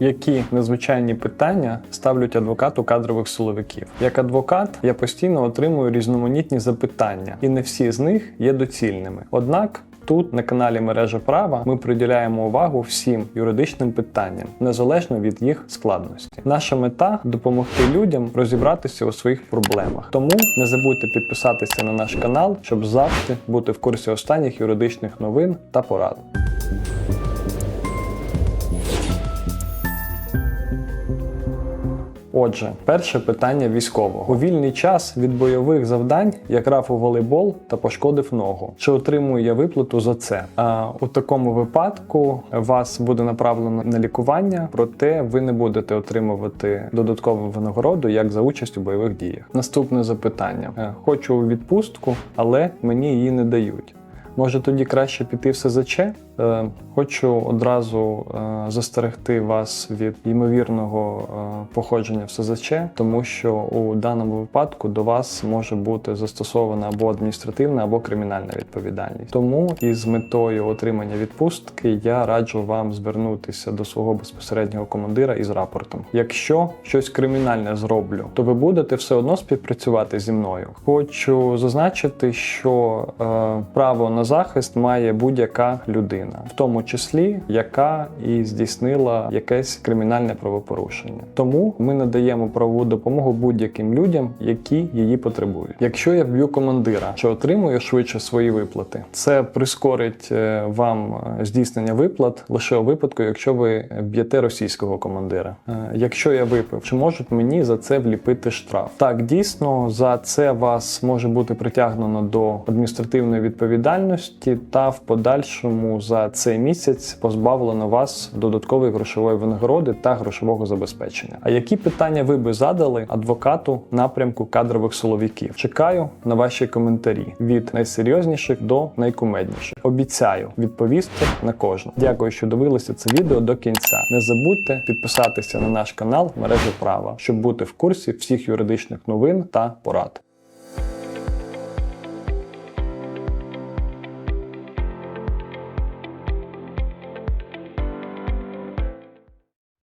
Які незвичайні питання ставлять адвокату кадрових силовиків? Як адвокат, я постійно отримую різноманітні запитання, і не всі з них є доцільними. Однак. Тут на каналі Мережа права ми приділяємо увагу всім юридичним питанням, незалежно від їх складності. Наша мета допомогти людям розібратися у своїх проблемах. Тому не забудьте підписатися на наш канал, щоб завжди бути в курсі останніх юридичних новин та порад. Отже, перше питання військового. У вільний час від бойових завдань я грав у волейбол та пошкодив ногу. Чи отримую я виплату за це? А, у такому випадку вас буде направлено на лікування, проте ви не будете отримувати додаткову винагороду як за участь у бойових діях. Наступне запитання: Е, хочу відпустку, але мені її не дають. Може тоді краще піти в СЗЧ? Е, Хочу одразу е, застерегти вас від ймовірного е, походження в СЗЧ, тому що у даному випадку до вас може бути застосована або адміністративна, або кримінальна відповідальність. Тому із метою отримання відпустки я раджу вам звернутися до свого безпосереднього командира із рапортом. Якщо щось кримінальне зроблю, то ви будете все одно співпрацювати зі мною. Хочу зазначити, що право на захист має будь-яка людина, в тому числі яка і здійснила якесь кримінальне правопорушення. Тому ми надаємо правову допомогу будь-яким людям, які її потребують. Якщо я вб'ю командира, чи отримую швидше свої виплати, це прискорить е, вам е, здійснення виплат лише у випадку, якщо ви б'єте російського командира. Е, Якщо я випив, чи можуть мені за це вліпити штраф? Так, дійсно, за це вас може бути притягнено до адміністративної відповідальності, та в подальшому за цей місяць позбавлено вас додаткової грошової винагороди та грошового забезпечення. А які питання ви би задали адвокату напрямку кадрових силовиків? Чекаю на ваші коментарі від найсерйозніших до найкумедніших. Обіцяю відповісти на кожне. Дякую, що дивилися це відео до кінця. Не забудьте підписатися на наш канал мережі права, щоб бути в курсі всіх юридичних новин та порад.